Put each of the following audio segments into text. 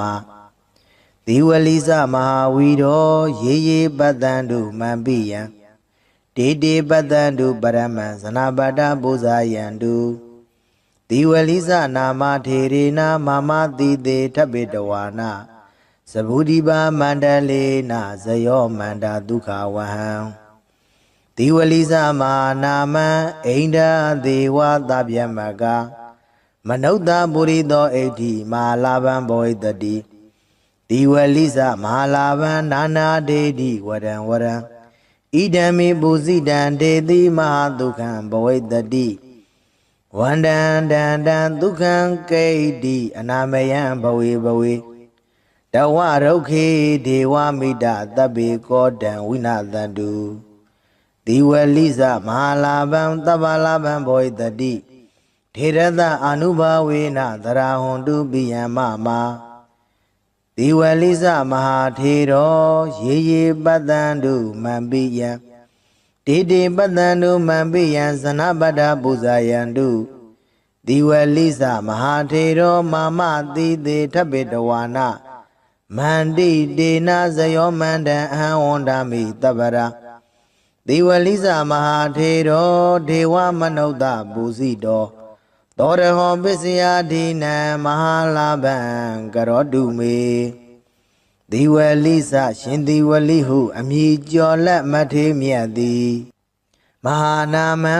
မှာဒီဝလိစမဟာဝီတော်ရေရေပတ္တန်တို့မံပိယံဒေတေပတ္တန်တို့ပရမံဇနာပတ္တပူဇာယံတို့ဒီဝလိစနာမထေရေနာမမတိတေထဗ္ဗေတဝါနာသဗုဒိပါမန္တလေနာဇယောမန္တာဒုက္ခဝဟံဒီဝလိစမဟာနာမံအိန္ဒာဒေဝသဗ္ဗယမက မနုဿပုရိသောဣဋ္ဌိမဟာလာဘံဘောဣတတိဒီဝလိစမဟာလာဘံနာနာဒေတိဝရံဝရံဣဒံမိပုစိတံဒေတိမဟာဒုက္ခံဘောဣတတိဝန္တံတံတံဒုက္ခံကိဋ္တိအနာမယံဘဝေဘဝေတဝရုခေဒေဝမိတသဗ္ဗေကောတံဝိနာသန္တုဒီဝလိစမဟာလာဘံသဗ္ဗလာဘံဘောဣတတိ ထေရသအာနုဘာဝေနသရာဟွန်တုပိယံမမာဒီဝလိစမဟာထေရောရေရေပတ္တန်တုမံပိယံဒေတေပတ္တန်တုမံပိယံဇနပတ္ထပူဇာယံတုဒီဝလိစမဟာထေရောမာမတိတေထဗ္ဗေတဝါနမန္တိတေနဇယောမန္တံအဟံဝန္ဒမိတပ္ပရာဒီဝလိစမဟာထေရောဒေဝမနုဿပူဇိတော သောရဟောပစ္စယဒိနံမဟာလာဘံကရောတုမေဒီဝလိစရှင်ဒီဝလိဟု အမည်ကျော်လက်မထေမြတ်သည်မဟာနာမံ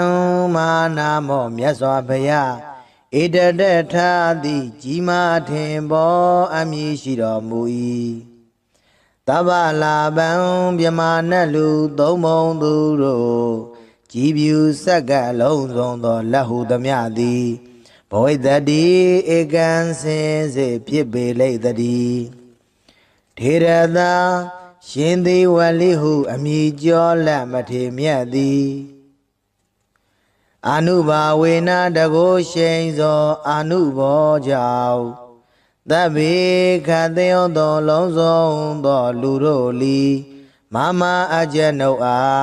မဟာနာမောမြတ်စွာဘုရားဣတတထာတိကြီးမားထင်ပေါ်အမည်ရှိတော်မူ၏တဗ္ဗလာဘံမြမနတ်လူသုံးမုံသူတို့ကြည်ပြူဆက်ကပ်လုံးစုံသောလက်ဟုသမျှသည် ဘဝိတ္တိဧကံစင်စေဖြစ်ပေလိမ့်တည်းထေရသာရှင်သေဝလိဟုအမည်ကျော်လက်မထေမြတ်သည်အာနုဘာဝေနတကိုရှိန်သောအာနုဘောကြောင့်သဗ္ဗေခသေယောသောလုံးစုံသောလူတို့လီမမအကျနုအား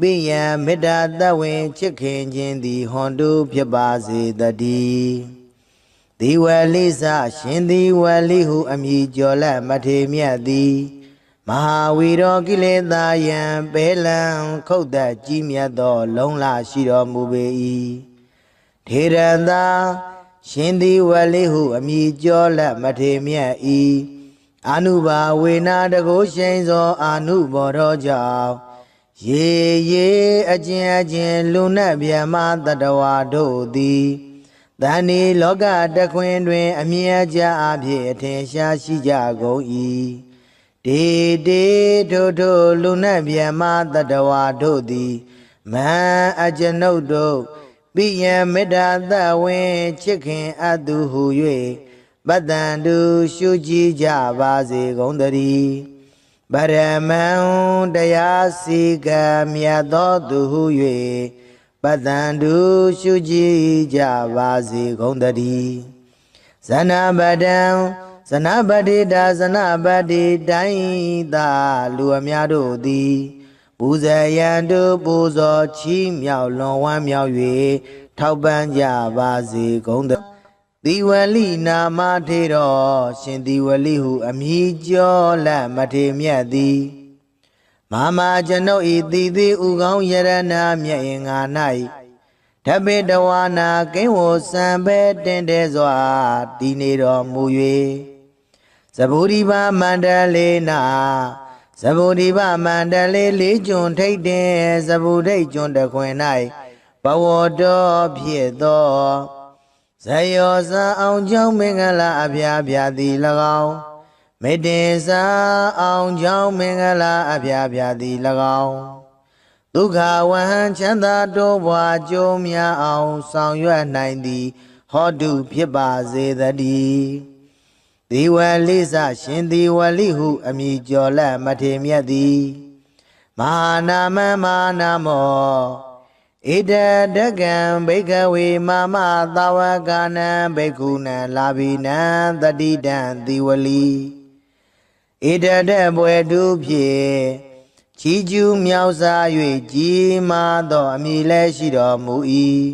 ပိယံမေတ္တာတဝင်ချစ်ခင်ခြင်းသည်ဟွန်တုဖြစ်ပါစေတည်းဒီဝလိစရှင်ဒီဝလိဟုအမည်ကျော်လက်မထေမြတ်သည်မဟာဝီရောကိလေသာယံပဲလံခုတ်သက်ကြီးမြတ်သော လုံးလာရှိတော်မူပေ၏ထေရသာရှင်ဒီဝလိဟုအမည်ကျော်လက်မထေမြတ်၏အာနုဘာဝေနာတကိုရှိန်သော အာနုဘောတော်ကြောင့် ရေရေအကျဉ်အကျဉ်လူနတ်ဗျမတတဝါတို့သည်တန်ဒီလောကတခွင်တွင် အမြဲကြအဖြစ်အထင်ရှားရှိကြကုန်၏ဒေတေထို့ထို့လူနတ်ဗျမတတဝါတို့သည်မဟံအကျွန်ုပ်တို့ပိယံမေတ္တာသဝင်ချစ်ခင်အပ်သူဟု၍ပတ္တန်တုရှုကြည်ကြပါစေကုန်တည်း ပရမံတရားစီကံမြတ်သောသူဟု၍ပတ္တန်တုရှုကြည်ကြပါစေကုန်တည်းဇနပဒံဇနပတိတာဇနပတိတိုင်းသာလူအများတို့သည်ပူဇေယံတို့ပူဇော်ချီးမြှောက်လွန်ဝမ်းမြောက်၍ထောက်ပံ့ကြပါစေကုန်တည်း သီဝလိနာမထေတော်ရှင်သီဝလိဟုအမည်ကျော်လက်မထေမြတ်သည်မာမကျွန်ုပ်ဤတည်သည်ဥကောင်းယရနာမြတ်ရင်ငါ၌ဓပေတဝါနာကိန်းဝစံပဲတင်တဲ့စွာတည်နေတော်မူ၍သဗုဒိပါမန္တလေးနာသဗုဒိပါမန္တလေးလေးကျွန်းထိတ်တင်သဗုဒိတ်ကျွန်းတခွင်၌ဘဝတော်ဖြစ်သော ဇယောဇာအောင်ကြောင့်မင်္ဂလာအဖျားဖျားသည်၎င်းမေတ္တေစာအောင်ကြောင့်မင်္ဂလာအဖျားဖျားသည်၎င်းဒုက္ခဝဟံချမ်းသာတိုးပွားကြိုးများအောင်ဆောင်ရွက်နိုင်သည် ဟောတုဖြစ်ပါစေတည်းဒီဝလိစရှင်ဒီဝလိဟု အမည်ကျော်လက်မထေမြတ်သည်မဟာနာမမဟာနာမော ဣဒဒကံဘိကဝေမမသာဝကနံဘိက္ခုနံလာဘိနံတတိတံသီဝလီဣဒဒဘွယ်တုဖြင့်ချီကျူးမြောက်စား၍ကြီးမားသောအမည်လည်းရှိတော်မူ၏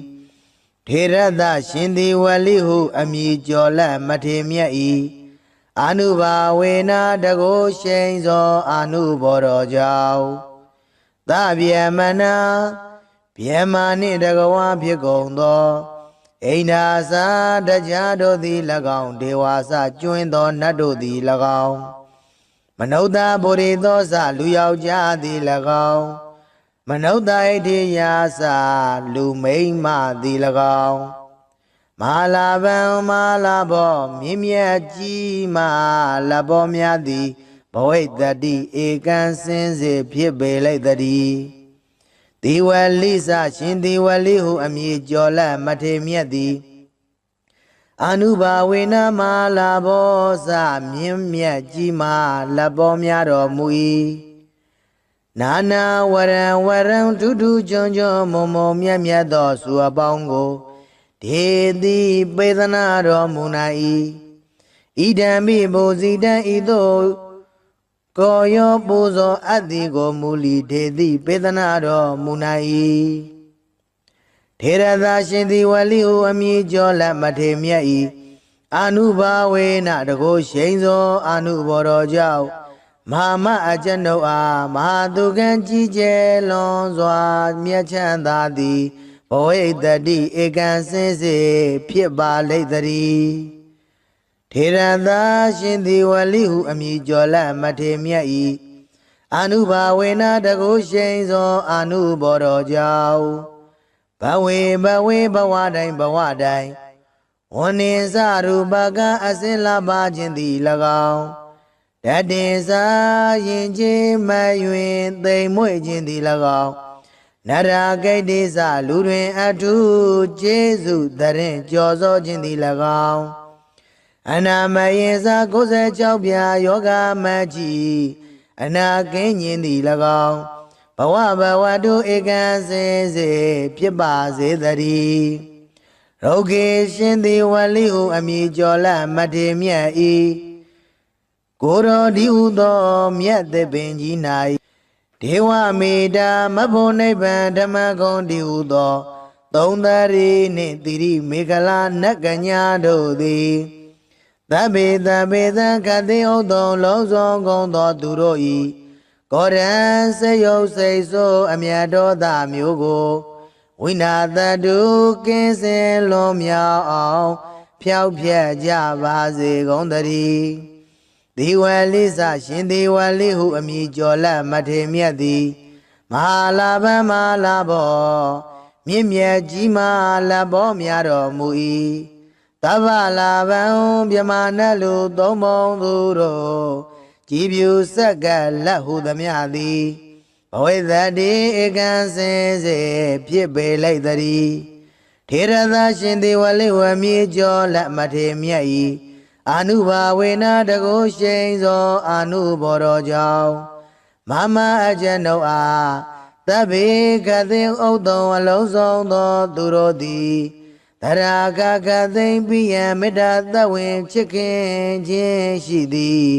ထေရသရှင်သီဝလီဟုအမည်ကျော်လက်မထေမြတ်၏အာနုဘာဝေနာတကိုရှိန်သောအာနုဘောတော်ကြောင့်သဗျမနာ ဗျမာနှင့်တကဝါဖြစ်ကုန်သောအိန္ဒာသာတရားတို့သည်၎င်းဒေဝါစကျွင်းသောနတ်တို့သည်၎င်းမနုဿဗုရိသောစလူယောက်ျားသည်၎င်းမနုဿဣတိယာစလူမိမ့်မသည်၎င်းမဟာလာဗံမဟာလာဘောမြင့်မြတ်ကြီးမလဘောများသည်ဘဝိတ္တိဧကံစင်းစေဖြစ်ပေလိုက်တည်း ဒီဝလိစရှင်ဒီဝလိဟုအမည်ကျော်လက်မထေမြတ်သည်အနုဘာဝေနမဟာလာဘောစမြင့်မြတ်ကြီးမလဘောများတော်မူ၏နာနာဝရံဝရံဒုဒုကြွန်ကြွန်မုံမုံမြတ်မြတ်သောစုအပေါင်းကိုဒေတိပေသနာတော်မူနာ၏ဣဒံမိဘူဇိတံဤသို့ ကိုယောပူဇော်အပ်သည်ကိုမူလီဒေတိပေသနာတော်မူနာ၏ထေရသာရှင်သည်ဝလိဟုအမည်ကျော်လက်မထေမြတ်၏အာနုဘာဝေနတကိုရှိန်သောအာနုဘော်တော်ကြောင့်မဟာမအကျွန်ုပ်အားမဟာသူကံကြီးကျယ်လွန်စွာ မြတ်ချမ်းသာသည်ဘဝိတ္တိဧကံစင်းစေဖြစ်ပါလိမ့်တည်း ထေရသာရှင်သည်ဝလိဟုအမည်ကျော်လက်မထေမြတ်၏အာနုဘာဝေနတကိုရှိန်သောအာနုဘော်တော်ကြောင့်ဘဝေဘဝေဘဝတိုင်းဘဝတိုင်းဝန္နေစရူပကအစင်လာပါခြင်းသည်၎င်းတတေစာရင်ချင်းမယွင်သိမ်မွေ့ခြင်းသည်၎င်းနရာဂိတ်တိစလူတွင်အထုကျေးဇူးတရင်ကြော်စောခြင်းသည်၎င်း အနာမယေစာ96ပြာယောဂမကြီးအနာကင်းခြင်းသည်၎င်းဘဝဘဝတုဧကံစေစေဖြစ်ပါစေတည်းရုဂေရှင်သည်ဝလိဟုအမည်ကျော်လမထေမြတ်ဤကိုရောဒီဟုသောမြတ်သပင်ကြီး၌ဒေဝမေတာမဖို့နိဗ္ဗာန်ဓမ္မဂုံဒီဟုသော သုံးသရီနှင့်တိရိမေခလာနတ်ကညာတို့သည် သဗ္ဗေသဗ္ဗေသံခတိဥတုံလုံးစုံကုန်သောသူတို့၏ကောရံစေယုတ်စိတ်ဆိုးအမြတ်တော်သာမျိုးကိုဝိနာတတုကင်းစင်လွန်မြောက်အောင်ဖြောက်ဖြက်ကြပါစေကုန်သတည်းဒီဝလိစရှင်ဒီဝလိဟုအမည်ကျော်လက်မထေမြတ်သည်မဟာလာဗမဟာလာဘောမြင့်မြတ်ကြီးမာလဘောများတော်မူ၏ တဗ္ဗလာဗံမြမနတ်လူသုံးပုံသူတို့ကြည်ပြူဆက်ကလက်ဟုသမျှသည်ဘဝိသတိဧကံစင်စေဖြစ်ပေလိုက်တည်းထေရသာရှင်သေဝလိဝမြေကျော်လက်မထေမြတ်၏အာနုဘာဝေနာတကုရှိန်သောအာနုဘော်တော်ကြောင့်မမအကျဉ်ုပ်အားသဗ္ဗေကသိဥဒ္ဒံအလုံးစုံသောသူတို့သည် တရာကကသိမ့်ပိယံမေတ္တာသဝင်ချစ်ခင်ခြင်းရှိသည်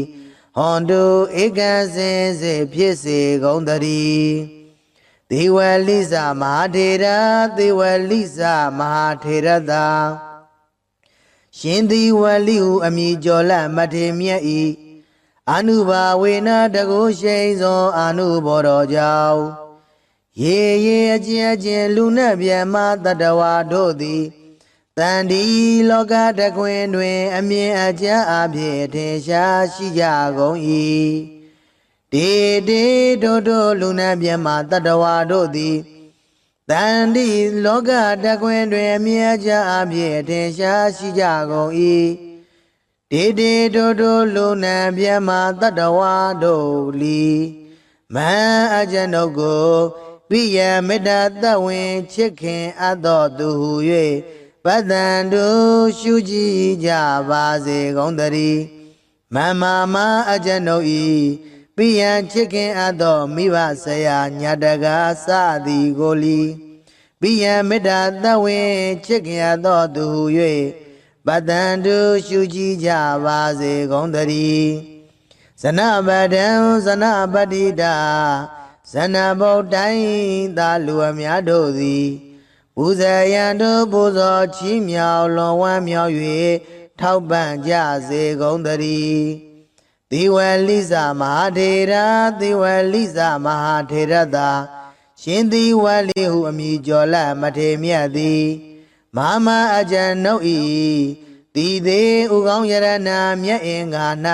ဟွန်တုဧကံစင်စေဖြစ်စေကုန်တည်းဒေဝလိစမဟာထေရဒေဝလိစမဟာထေရတာရှင်ဒီဝလိဟုအမည်ကျော်လမထေမြတ်ဤအနုဘာဝေနတကုရှိန်သောအနုဘောတော်ကြောင့်ရေရေအကျဉ်အကျဉ်လူနဲ့ဗျမတတဝါတို့သည် တန်ဒီလောကတခွင်တွင် အမြင်အကြအဖြစ်ထင်ရှားရှိကြကုန်၏တေတေတို့တို့လူနာမြတ်မှာတတဝါတို့သည်တန်ဒီလောကတခွင်တွင်အမြင်အကြအဖြစ်ထင်ရှားရှိကြကုန်၏တေတေတို့တို့လူနာမြတ်မှာတတဝါတို့လီမဟန်အကျဉ်ုပ်ကိုပိယမေတ္တာတဝင်ချစ်ခင်အပ်တော်သူဟု၍ ပတ္တန်တို့ရှုကြည်ကြပါစေကုန်တည်းမမမအကျဉ်ုပ်ဤပိယံချစ်ခင်အပ်သောမိဘဆရာညာတကာစသည်ကိုလီပိယံမေတ္တာသဝင်ချစ်ခင်အပ်သောသူ၍ပတ္တန်တို့ရှုကြည်ကြပါစေကုန်တည်းဇနပဒံဇနပတိတာဇနဗုဒ္ဓိုင်းသာလူအများတို့သည် ပူဇေယံတို့ပူဇော်ချီးမြှောက်လွန်ဝမ်းမြောက်၍ထထောက်ပံ့ကြစေကုန်သတည်းဒီဝလိစမဟာထေရဒီဝလိစမဟာထေရတာရှင်ဒီဝလိဟုအမည်ကျော်လမထေမြတ်သည်မမအကြံနှုတ်ဤဒီသေးဥကောင်းယရနာမြတ်အင်္ဂါ၌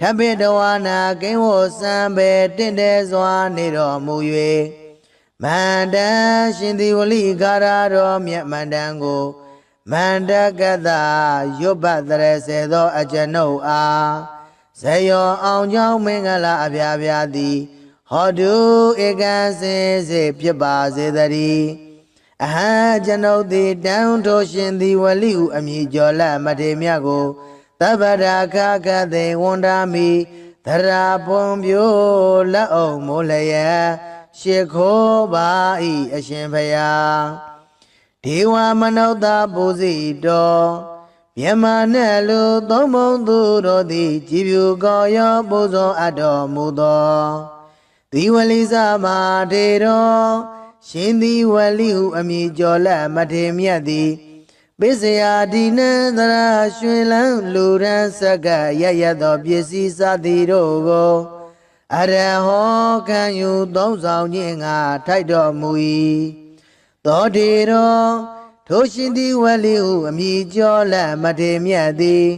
ထပ်ပိတဝါနာကိဝစံပဲတင့်တယ်စွာနေတော်မူ၍ မန္တန်ရှင်ဒီဝလိကာရတော်မြတ်မန္တန်ကိုမန္တကတရွတ်ပတ်တရစေသောအကျွန်ုပ်အားဇယောအောင်ကြောင်းမင်္ဂလာအပြာပြာသည် ဟောတုဧကံစင်စေဖြစ်ပါစေတည်းအဟံကျွန်ုပ်သည်တန်ထိုရှင်သည်ဝလိဟုအမည်ကျော်လမထေမြတ်ကိုသဗ္ဗရာခကသေဝန္ဒာမိသရာပွန်ပြိုးလက်အောင်မိုးလျက် ရှ िख ိုးပါ၏အရှင်ဖယားဒေဝမနုဿပူဇိတောမြမနဲ့လူသုံးဘုံသူတို့သည်ကြည်ဖြူကောရောပူဇော်အပ်တော်မူသောသီဝလိစမာထေရောရှင်သီဝလိဟုအမည်ကျော်လက်မထေမြတ်သည်ပိစယာဒီနံသရရွှေလန်းလူရန်စက္ကရရသောပစ္စည်းစသည်တို့ကို အရဟောခံယူသုံးဆောင်ခြင်းငါထိုက်တော်မူ၏သောတေရောထိုရှင်သည်ဝလိဟုအမည်ကျော်လက်မထေမြတ်သည်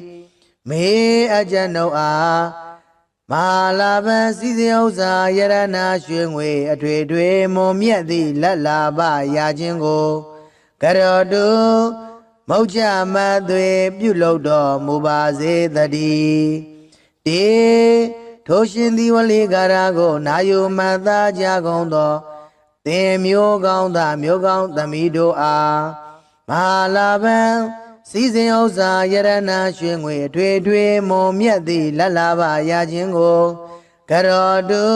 မေအကြံတို့အားမဟာလာဘံစီစဉ်ဥစ္စာယရနာရွှေငွေအထွေထွေမွန်မြတ်သည့်လက်လာပရာခြင်းကိုကရောတုမောက်ကြမသွေပြုလုပ်တော်မူပါစေတည်းတေ ထိုရှင်သည်ဝလိကာရာကိုနာယုမတ်သားကြကုန်သောသင်မျိုးကောင်းသားမျိုးကောင်းသမီးတို့အားမဟာလာဘံစီစဉ်ဥစ္စာယရနာရွှေငွေအထွေထွေမွန်မြတ်သည့်လက်လာပါရခြင်းကိုကရောတု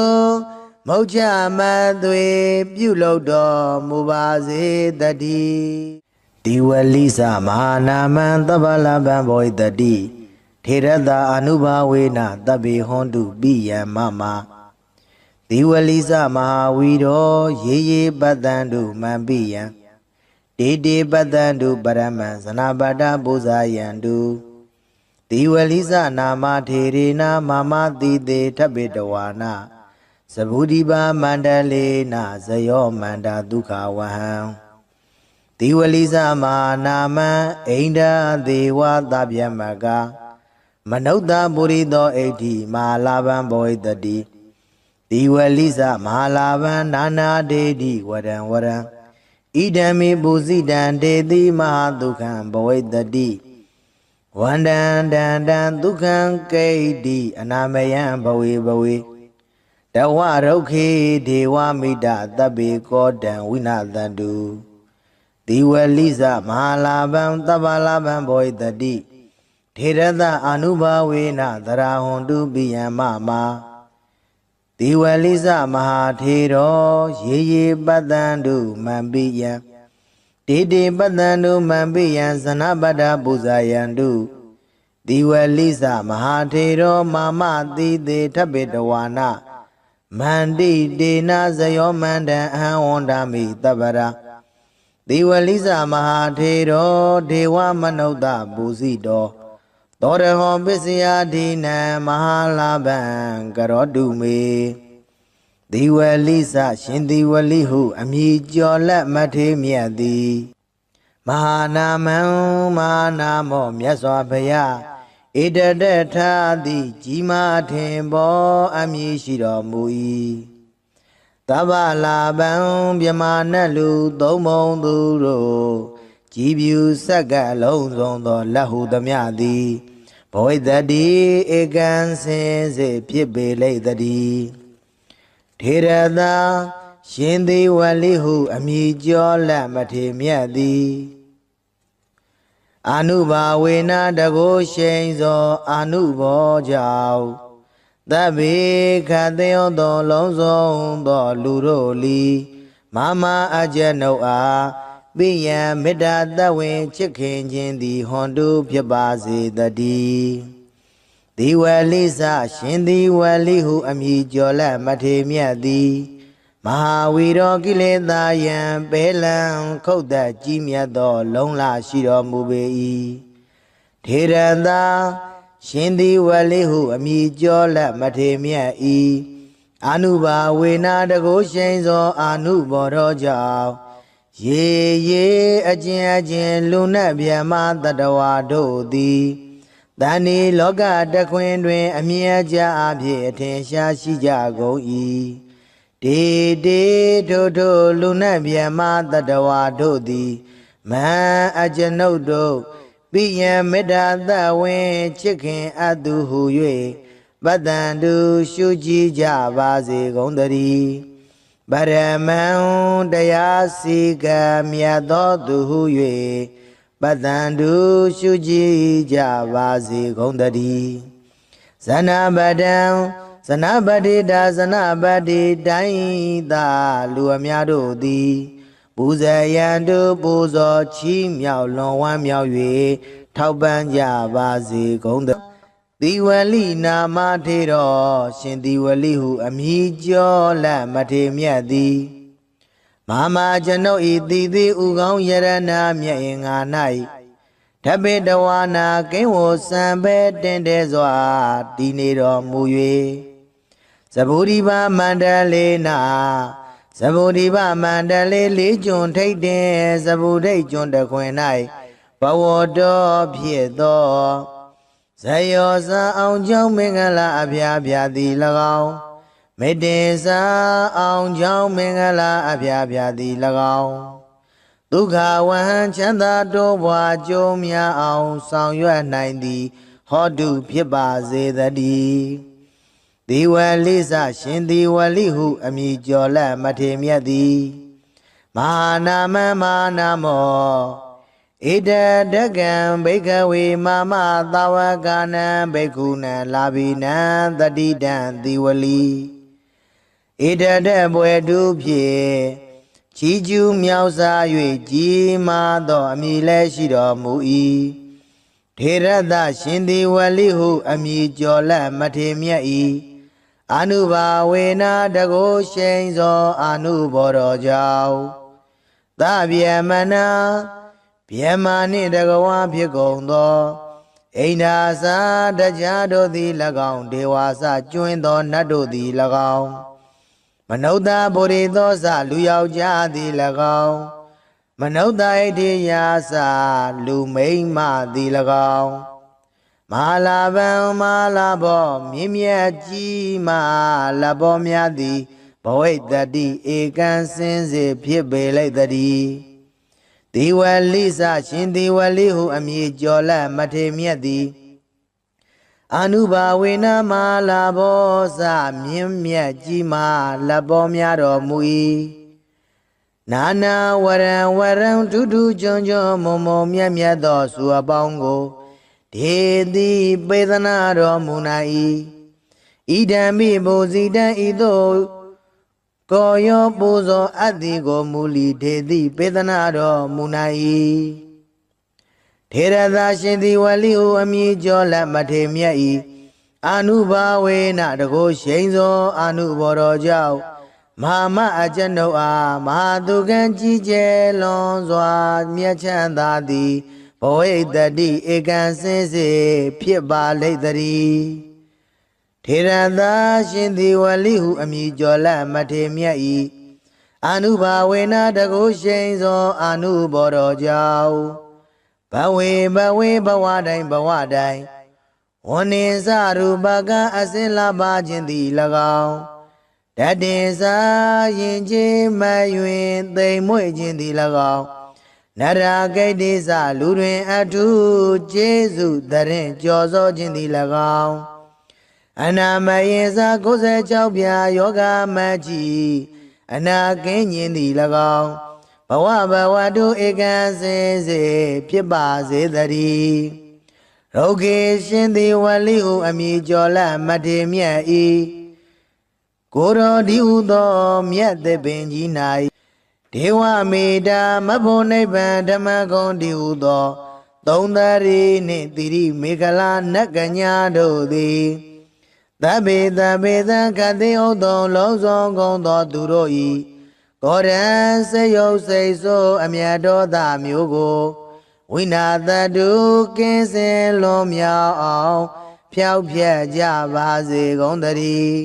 မုတ်ချမသွေပြုလုပ်တော်မူပါစေတည်းဒီဝလိသမဟာနာမံသဗ္ဗလဗံဘောဣတတိ ထေရတအနုဘာဝေနတဗ္ဗေဟွန်တုပိယံမမဒီဝလိသမဟာဝီရောရေရေပတ္တံတုမံပိယံတေတေပတ္တံတုပရမံဇနာပတ္တပူဇာယံတုဒီဝလိသနာမထေရေနာမမတိတေထဗ္ဗေတဝါနာသဗုဒိပါမန္တလေနာဇယောမန္တာဒုက္ခဝဟံဒီဝလိသမဟာနာမံအိန္ဒာဒေဝသဗျမက မနုဿပုရိသောအိဋ္ဌိမဟာလာဘံဘောဣတတိဒီဝလိသမဟာလာဘံနာနာဒေတိဝရံဝရံဣဒံမေပုဇိတံဒေတိမဟာဒုက္ခံဘဝိတတိဝန္တံတန္တံဒုက္ခံကိဋ္တိအနာမယံဘဝေဘဝေတဝရုခေဒေဝမိတသဗ္ဗေကောတံဝိနာသန္တုဒီဝလိသမဟာလာဘံသဗ္ဗလာဘံဘောဣတတိ ထေရတအာနုဘာဝေနသရာဟွန်တုပိယံမမာဒီဝလိသမဟာထေရောရေရေပတ္တံတုမံပိယံတေတေပတ္တံတုမံပိယံဇနပတ္တပူဇာယံတုဒီဝလိသမဟာထေရောမာမတိတေထဗ္ဗေတဝါနာမန္တိတေနာဇယောမန္တံအဟံဝန္ဒာမိတပ္ပရာဒီဝလိသမဟာထေရောဒေဝမနုဿပူဇိတော သောရဟောပစ္စယဒိနံမဟာလာဘံကရောတုမေဒီဝလိစရှင်ဒီဝလိဟုအမည်ကျော်လက်မထေမြတ်သည်မဟာနာမံမဟာနာမောမြတ်စွာဘုရားဣတတထာတိကြီးမားထင်ပေါ်အမည်ရှိတော်မူ၏တဗ္ဗလာဘံမြမနတ်လူသုံးမုံသူတို့ကြည်ပြူဆက်ကလုံးစုံသောလက်ဟုသမျှသည် ဘဝိတတိဧကံစင်စေဖြစ်ပေလိမ့်တည်းထေရသာရှင်သေဝလိဟုအမည်ကျော်လက်မထေမြတ်သည်အာနုဘာဝေနတကိုရှိန်သောအာနုဘောကြောင့်သဗ္ဗေခသေယောသော လုံးစုံသော လူတို့လီမမအကျနုအား ပိယံမေတ္တာတဝင်ချစ်ခင်ခြင်းသည်ဟွန်တုဖြစ်ပါစေတည်းဒီဝလိစရှင်ဒီဝလိဟုအမည်ကျော်လက်မထေမြတ်သည်မဟာဝီရောကိလေသာယံပဲလံခုတ်သက်ကြီးမြတ်သော လုံလရှိတော်မူပေ၏ထေရသာရှင်ဒီဝလိဟုအမိကျော်လက်မထေမြတ်ဤအာနုဘာဝေနာတကုရှိန်သောအာနုဘောတော်ကြောင့် ရေရေအကျဉ်အကျဉ်လူနတ်ဗျမတတဝါတို့သည်တန်ဒီလောကတခွင်တွင် အမြဲကြအဖြစ်အထင်ရှားရှိကြကုန်၏ဒေဒေထိုထိုလူနတ်ဗျမတတဝါတို့သည်မဟန်အကျွန်ုပ်တို့ပိယံမေတ္တာသဝင်ချစ်ခင်အပ်သူဟု၍ပတ္တန်တုရှုကြည်ကြပါစေကုန်သတည်း ဗရမံတရားစီကံမြတ်သောသူဟု၍ပတ္တန်တုရှုကြည်ကြပါစေကုန်သတည်းဇနပဒံဇနပတိတာဇနပတိတိုင်းသာလူအများတို့သည်ပူဇေယံတို့ပူဇော်ချီးမြှောက်လွန်ဝမ်းမြောက်၍ထောက်ပံ့ကြပါစေကုန်သ သီဝလိ နာမထေတော်ရှင်သီဝလိဟုအမည်ကျော်လက်မထေမြတ်သည်မဟာကျွန်ုပ်ဤတည်သည်ဥကောင်းယရနာမြတ်င်္ဂါ၌ဓပေတဝါနာကိန်းဝစံပဲတင်တဲ့စွာတည်နေတော်မူ၍သဗုဒိပါမန္တလေးနာသဗုဒိပါမန္တလေးလေးကျွန်းထိတ်တင်သဗုဒိတ်ကျွန်းတခွင်၌ဘဝတော်ဖြစ်သော ဇယောဇာအောင်ကြောင့်မင်္ဂလာအဖျားဖျားသည်၎င်းမေတ္တေစာအောင်ကြောင့်မင်္ဂလာအဖျားဖျားသည်၎င်းဒုက္ခဝဟံချမ်းသာတိုးပွားကြုံများအောင်ဆောင်ရွက်နိုင်သည် ဟောတုဖြစ်ပါစေတည်းဒီဝလိစရှင်ဒီဝလိဟု အမိကျော်လက်မထေမြတ်သည်မဟာနာမမဟာနာမော ဣတတကံဘိကဝေမမသာဝကနံဘိက္ခုနံလာဘိနံတတိတံသီဝလီဣတတဘွယ်တုဖြင့်ချီကျူးမြောက်စား၍ကြီးမားသောအမည်လည်းရှိတော်မူ၏ထေရသရှင်သီဝလီဟုအမည်ကျော်လက်မထေမြတ်၏အနုဘာဝေနာတကိုရှိန်သောအနုဘောတော်ကြောင့်သဗျမနာ ဗျမာနှင့်တကဝါဖြစ်ကုန်သောအိန္ဒာစာတရားတို့သည်၎င်းဒေဝါစကျွင်းသောနတ်တို့သည်၎င်းမနုဿဗုရိသောစလူယောက်ျားသည်၎င်းမနုဿဣတိယာစလူမိမ့်မသည်၎င်းမဟာလာဗံမဟာလာဘောမြင့်မြတ်ကြီးမလဘောများသည်ဘဝိတ္တိဧကံစင်စေဖြစ်ပေလိုက်တည်း ဒီဝလိစရှင်ဒီဝလိဟုအမည်ကျော်လက်မထေမြတ်သည်အနုဘာဝေနမာလာဘောစမြင့်မြတ်ကြီးမာလက်ပေါ်များတော်မူ၏နာနာဝရံဝရံဒုဒုကြွန်ကြွန်မုံမုံမြတ်မြတ်သောစုအပေါင်းကိုဒေတိပေသနာတော်မူနိုင်၏ဣဒံမိဘုဇိတံဤသို့ ကိုယောပူဇော်အပ်သည်ကိုမူလီဒေတိပေသနာတော်မူနိုင်၏ထေရသာရှင်သည်ဝလိဟုအမည်ကျော်လက်မထေမြတ်၏အာနုဘာဝေနတကိုရှိန်သောအာနုဘော်တော်ကြောင့်မဟာမအကျဉ်ုပ်အားမဟာသူကံကြီးကျယ်လွန်စွာမြတ်ချမ်းသာသည်ဘဝိတ္တိဧကံစင်စေဖြစ်ပါလိမ့်တည်း ထေရသာရှင်သည်ဝလိဟုအမည်ကျော်လက်မထေမြတ်၏အာနုဘာဝေနတကိုရှိန်သောအာနုဘော်တော်ကြောင့်ဘဝေဘဝေဘဝတိုင်းဘဝတိုင်းဝနိစရူပကအစင်လာပါခြင်းသည်၎င်းတတင်စာရင်ချင်းမယွင်သိမ်မွေ့ခြင်းသည်၎င်းနရာဂိတ်တိစလူတွင်အထုကျေးဇူးတရင်ကြော်စောခြင်းသည်၎င်း အနာမယေစာ96ပြာယောဂမကြီးအနာကင်းခြင်းသည်၎င်းဘဝဘဝတုဧကံစင်စေဖြစ်ပါစေတည်းရုတ်ကေရှင်သည်ဝလိဟုအမိကျော်လမထေမြတ်ဤကိုတော်ဒီဟုသောမြတ်သပင်ကြီး၌ဒေဝမေတာမဖို့နိဗ္ဗာန်ဓမ္မဂုံဒီဟုသော သုံးသရီနှင့်တိရိမေခလာနတ်ကညာတို့သည် သဗ္ဗေသဗ္ဗေသံခတိဥသောလုံးစုံကုန်သောသူတို့၏ကောရံစေယုတ်စိတ်ဆိုးအမြတ်တော်သားမျိုးကိုဝိနာတတုကင်းစင်လွန်မြောက်အောင်ဖြောက်ဖြက်ကြပါစေကုန်သတည်း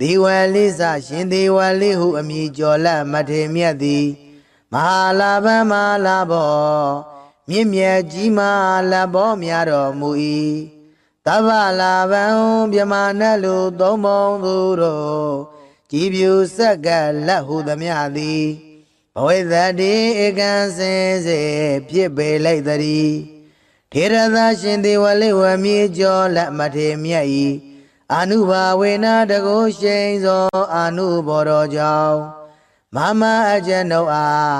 ဒီဝလိစရှင်ဒီဝလိဟုအမည်ကျော်လက်မထေမြတ်သည်မဟာလာဘမဟာလာဘောမြင့်မြတ်ကြီးမာလဘောများတော်မူ၏ တဗ္ဗလာဘံမြမနတ်လူသုံးပုံသူတို့ကြည်ပြူဆက်ကလက်ဟုသမျှသည်ဘဝိသတိဧကံစင်စေဖြစ်ပေလိုက်သတည်းထေရသရှင်သေဝလိဝမြေကျော်လက်မထေမြတ်၏အနုဘာဝေနတကုရှိန်သောအနုဘော်တော်ကြောင့်မမအကျဉ်ုပ်အား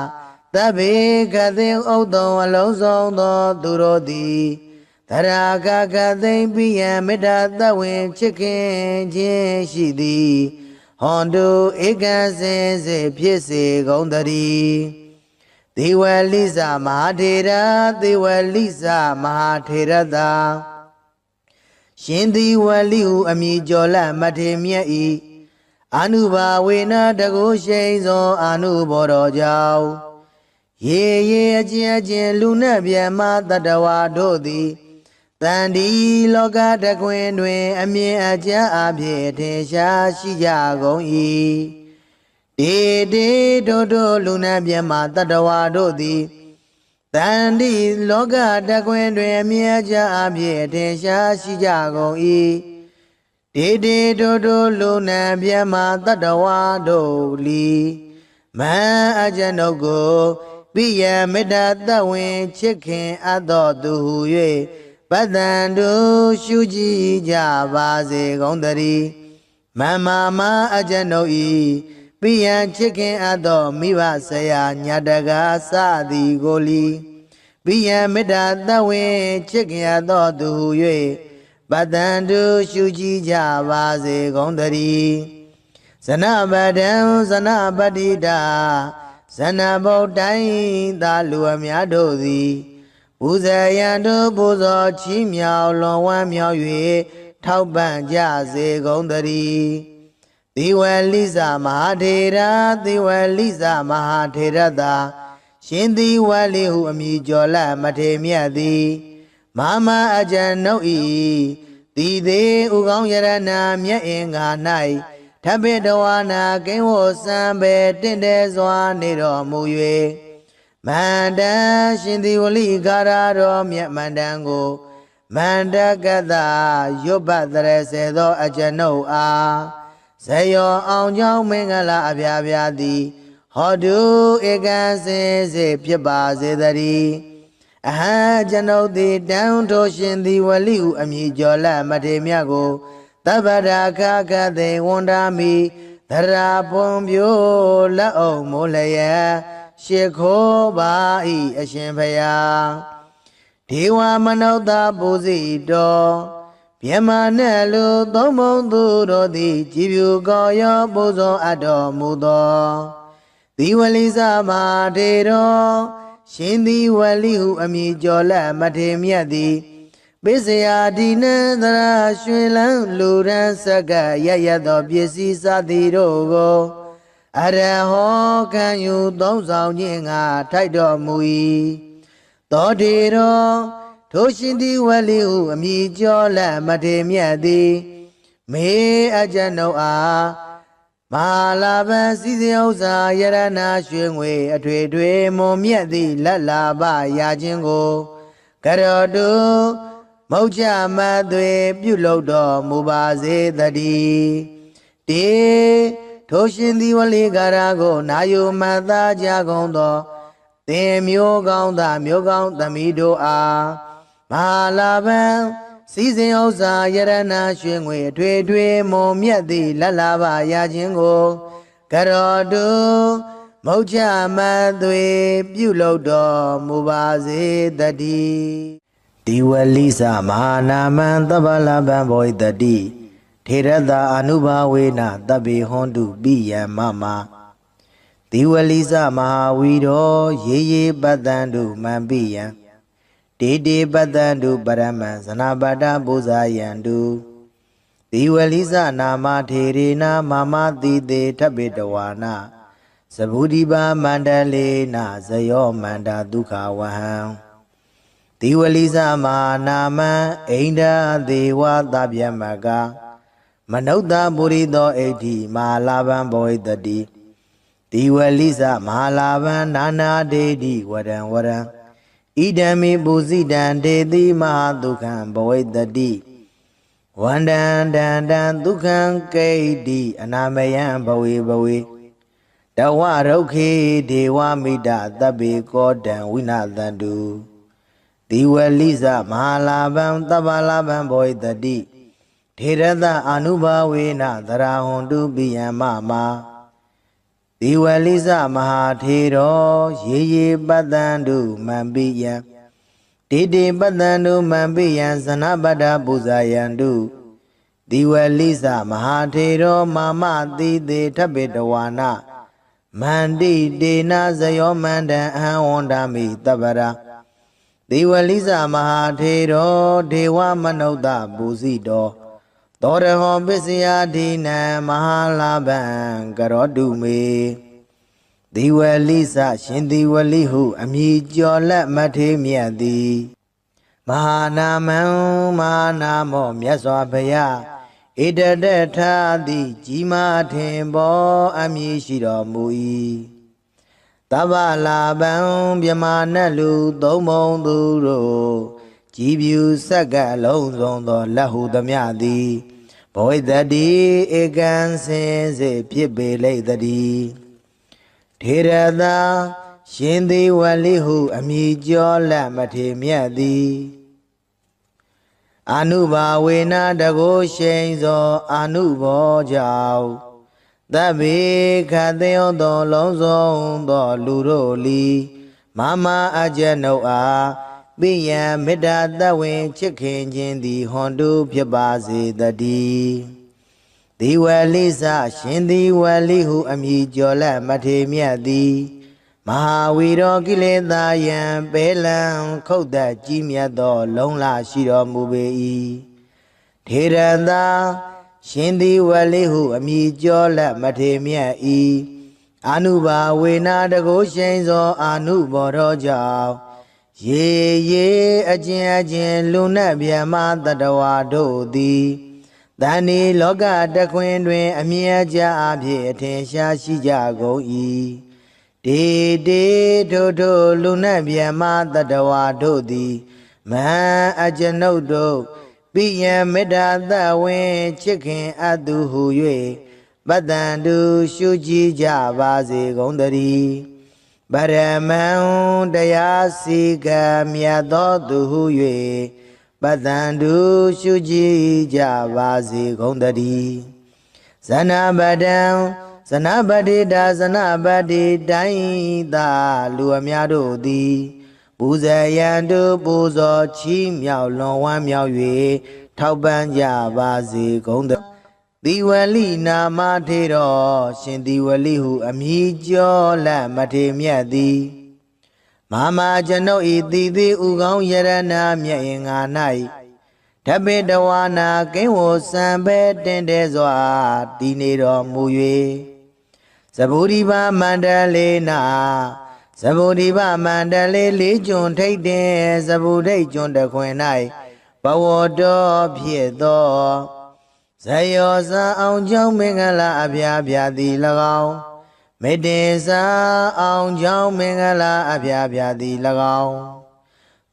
တဗ္ဗေကသိဥဒ္ဒံအလုံးစုံသောသူတို့သည် သရာကကသိမ့်ပိယံမေတ္တာသဝေချစ်ခင်ခြင်းရှိသည်ဟွန်တုဧကံစင်စေဖြစ်စေကုန်တည်းဒေဝလိဇမဟာထေရဒေဝလိဇမဟာထေရတာရှင်ဒီဝလိဟုအမည်ကျော်လမထေမြတ်ဤအနုဘာဝေနတကုရှိန်သောအနုဘောတော်ကြောင့်ရေရေအကျဉ်အကျဉ်လူနဲ့ဗျမတတဝါတို့သည် တန်ဒီလောကတကွင်တွင် အမြင်အကျဉ်အဖြစ်ထင်ရှားရှိကြကုန်၏ဒေဒေတို့တို့လူနဲ့ဗျမတတဝါတို့သည်တန်ဒီလောကတကွင်တွင်အမြင်အကျဉ်အဖြစ်ထင်ရှားရှိကြကုန်၏ဒေဒေတို့တို့လူနဲ့ဗျမတတဝါတို့လီမန်အကျဉ်ုပ်ကိုပိယမေတ္တာတဝင်ချစ်ခင်အပ်တော်သူဟု၍ ပတ္တန်တို့ရှုကြည်ကြပါစေကုန်တည်းမမမအကျဉ်ုပ်ဤပိယံချစ်ခင်အပ်တော်မိဘဆရာညာတကားစသည်ကိုလီပိယံမေတ္တာတဝင်ချစ်ခင်အပ်တော်သူဟု၍ပတ္တန်တို့ရှုကြည်ကြပါစေကုန်တည်းဇနပဒံဇနပတိတာဇဏဗုဒ္ဓိုင်းသာလူအများတို့သည် ပူဇေယံတို့ပူဇော်ချီးမြှောက်လွန်ဝမ်းမြောက်၍ထောက်ပံ့ကြစေကုန်သတည်းသီဝလိဇမဟာထေရသီဝလိဇမဟာထေရတာရှင်သီဝလိဟုအမည်ကျော်လမထေမြတ်သည်မမအကျဉ်နှုတ်ဤသီသေးဥကောင်းယရနာမြတ်အင်္ဂါ၌ထပိတဝါနာကိဝစံပဲတင့်တယ်စွာနေတော်မူ၍ မန္တရှင်ဒီဝလိကာရတော်မြတ်မန္တန်ကိုမန္တကတရွတ်ပတ်တရစေသောအကျွန်ုပ်အားဇယောအောင်ကြောင်းမင်္ဂလာအပြာပြာသည်ဟောတုဧကံစင်စေဖြစ်ပါစေတည်းအဟံကျွန်ုပ်သည်တန်ထိုရှင်ဒီဝလိဟုအမည်ကျော်လက်မထေမြတ်ကိုတဗ္ဗရာခခသေဝန္ဒာမိသရာပွန်ပြိုးလက်အောင်မိုးလျက် ရှ िख ိုးပါဤအရှင်ဖယားဒေဝမနုဿပူဇိတော်မြမနဲ့လူသုံးမုံသူတို့သည်ကြည်ပြူကောရောပူဇော်အပ်တော်မူသောသီဝလိစမာထေတော်ရှင်သီဝလိဟုအမည်ကျော်လက်မထေမြတ်သည်ပိစယာဒီနံသရာရွှေလန်းလူရန်ဆက်ကရရသောပစ္စည်းစသည်တို့ကို အရဟောခံယူသုံးဆောင်ခြင်းငါထိုက်တော်မူ၏သောတေတော်ထိုရှင်သည်ဝလိဟုအမိကျော်လက်မထေမြတ်သည် မေအကျဉ်ုပ်အားမဟာလာဘံစီစဉ်ဥစ္စာယရနာရွှေငွေ အထွေထွေမွန်မြတ်သည့်လက်လာပရာခြင်းကိုကရောတုမௌချမသွေ ပြုလုပ်တော်မူပါစေတည်းတေ ထိုရှင်သည်ဝလိကာရာကိုနာယုမတ်သားကြကုန်သောသင်မျိုးကောင်းသားမျိုးကောင်းသမီးတို့အားမဟာလာဘံစီစဉ်ဥစ္စာယရနာရွှေငွေအထွေထွေမုံမြတ်သည့်လက်လာပါရခြင်းကိုကရောတုမௌချမသွေပြုလုပ်တော်မူပါစေတည်းဒီဝလိသမဟာနာမံသဗ္ဗလဗံဘောဣတတိ ထေရတာအနုဘာဝေနတဗ္ဗေဟွန်တုပိယံမမဒီဝလိသမဟာဝီရောရေရေပတ္တံတုမံပိယံတေတေပတ္တံတုပရမံဇနာပတ္တပူဇာယံတုဒီဝလိသနာမထေရေနာမမတိတေထပိတဝါနာသဗုဒိပါမန္တလေနာဇယောမန္တာဒုက္ခဝဟံဒီဝလိစမဟာနာမံအိန္ဒာဒေဝသဗျမက မနုဿပုရိသောအိဋ္ဌိမဟာလာဘံဘောဟိတတိဒီဝလိသမဟာလာဘံနာနာဒေတိဝရံဝရံဣဒံမိပုစိတံဒေတိမဟာဒုက္ခံဘောဟိတတိဝန္တံတန္တံဒုက္ခံကိဋ္တိအနာမယံဘဝေဘဝေတဝရုခေဒေဝမိတသဗ္ဗေကောတံဝိနာသန္တုဒီဝလိစမဟာလာဘံသဗ္ဗလာဘံဘောဣတတိ ထေရသအာနုဘာဝေနသရာဟွန်တုပိယံမမဒီဝလိစမဟာထေရောရေရေပတ္တန္တုမံပိယံတေတေပတ္တန္တုမံပိယံဇနပတ္တပူဇာယန္တုဒီဝလိစမဟာထေရောမာမတိတေထဗ္ဗေတဝါနာမန္တိတေနဇယောမန္တံအဟံဝန္တာမိတပ္ပရာဒေဝလိစမဟာထေရောဒေဝမနုဿပူဇိတော သောရဟောပစ္စယဒိနံမဟာလာဘံကရောတုမေဒေဝလိစရှင်ဒေဝလိဟု အမည်ကျော်လက်မထေမြတ်သည်မဟာနာမံမဟာနာမောမြတ်စွာဘုရားဣတတထာတိကြီးမားထင်ပေါ်အမည်ရှိတော်မူ၏တဗ္ဗလာပံမြမနတ်လူသုံးမုံသူတို့ကြည်ပြူဆက်ကပ်လုံးစုံသောလက်ဟုသမျှသည် ဘဝိတတိဧကံစင်စေဖြစ်ပေလိမ့်တည်းထေရသာရှင်သေဝလိဟုအမည်ကျော်လက်မထေမြတ်သည်အာနုဘာဝေနတကိုရှိန်သောအာနုဘောကြောင့်သဗ္ဗေခသေယောသော လုံးစုံသော လူတို့လီမမအကျနုတ်အား ပိယံမေတ္တာတဝင်ချစ်ခင်ခြင်းသည်ဟွန်တုဖြစ်ပါစေတည်းဒီဝလိစရှင်ဒီဝလိဟုအမည်ကျော်လက်မထေမြတ်သည်မဟာဝီရောကိလေသာယံပဲလံခုတ်သက်ကြီးမြတ်သော လုံးလာရှိတော်မူပေ၏ထေရသာရှင်ဒီဝလိဟုအမည်ကျော်လက်မထေမြတ်၏အာနုဘာဝေနာတကိုရှိန်သောအာနုဘောတော်ကြောင့် ရေရေအကျဉ်အကျဉ်လူနဲ့ဗျမတတဝါတို့သည်တန်ဒီလောကတခွင်တွင် အမြဲကြအဖြစ်အထင်ရှားရှိကြကုန်၏ဒေဒေထိုထိုလူနဲ့ဗျမတတဝါတို့သည်မဟံအကျွန်ုပ်တို့ပိယံမေတ္တာသဝင်ချစ်ခင်အပ်သူဟု၍ပတ္တန်တုရှုကြည်ကြပါစေကုန်တည်း ဗရမံတရားစီကမြတ်သောသူဟု၍ပတ္တန်တုရှုကြည်ကြပါစေကုန်တည်းဇနပဒံဇနပတိတာဇနပတိတိုင်းသာလူအများတို့သည်ပူဇေယံတုပူဇော်ချီးမြှောက်လွန်ဝမ်းမြောက်၍ထောက်ပံ့ကြပါစေကုန်သော သီဝလိနာမထေတော်ရှင်သီဝလိဟုအမည်ကျော်လက်မထေမြတ်သည်မာမကျွန်ုပ်ဤတည်သည်ဥကောင်းယရနာမြတ်ရင်ငါ၌ဓပေတဝါနာကိဝောစံပဲတင်တဲ့စွာတည်နေတော်မူ၍သဗုဒိပါမန္တလေးနာသဗုဒိပါမန္တလေးလေးကျွန်းထိတ်တဲ့သဗုဒိတ်ကျွန်းတခွင်၌ဘဝတော်ဖြစ်သော ဇယောဇာအောင်ကြောင့်မင်္ဂလာအပြာပြာသည်၎င်းမေတ္တေစာအောင်ကြောင့်မင်္ဂလာအပြာပြာသည်၎င်း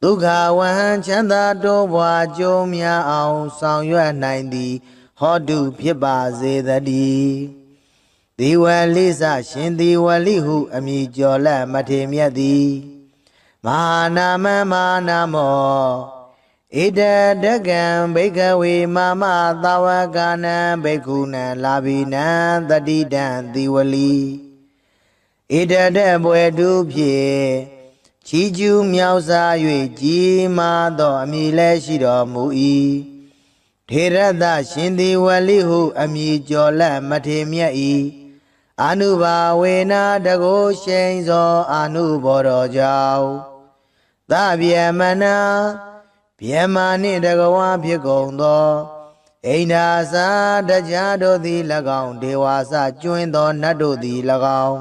ဒုက္ခဝဟံချမ်းသာတိုးပွားကြိုးများအောင်ဆောင်ရွက်နိုင်သည်ဟောတုဖြစ်ပါစေတည်းဒီဝလိစရှင်ဒီဝလိဟုအမည်ကျော်လက်မထေမြတ်သည်မဟာနာမမဟာနာမော ဣတတကံဘိကဝေမမသာဝကနံဘိက္ခုနံလာဘိနံတတိတံသီဝလီဣတတဘွယ်တုဖြင့်ချီကျူးမြောက်စား၍ကြီးမားသောအမည်လည်းရှိတော်မူ၏ထေရသရှင်သီဝလီဟုအမည်ကျော်လက်မထေမြတ်၏အာနုဘာဝေနာတကိုရှိန်သောအာနုဘောတော်ကြောင့်သဗ္ဗမနာ ဗျမနှင့်တကဝါဖြစ်ကုန်သောအိန္ဒာစာတရားတို့သည်၎င်းဒေဝါစကျွင်းသောနတ်တို့သည်၎င်း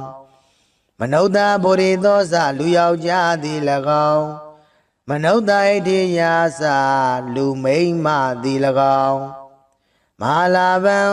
မနုဿဗုရိသောစလူယောက်ျားသည်၎င်းမနုဿိတိယာစာလူမိမ္မာသည်၎င်းမဟာလာဘံ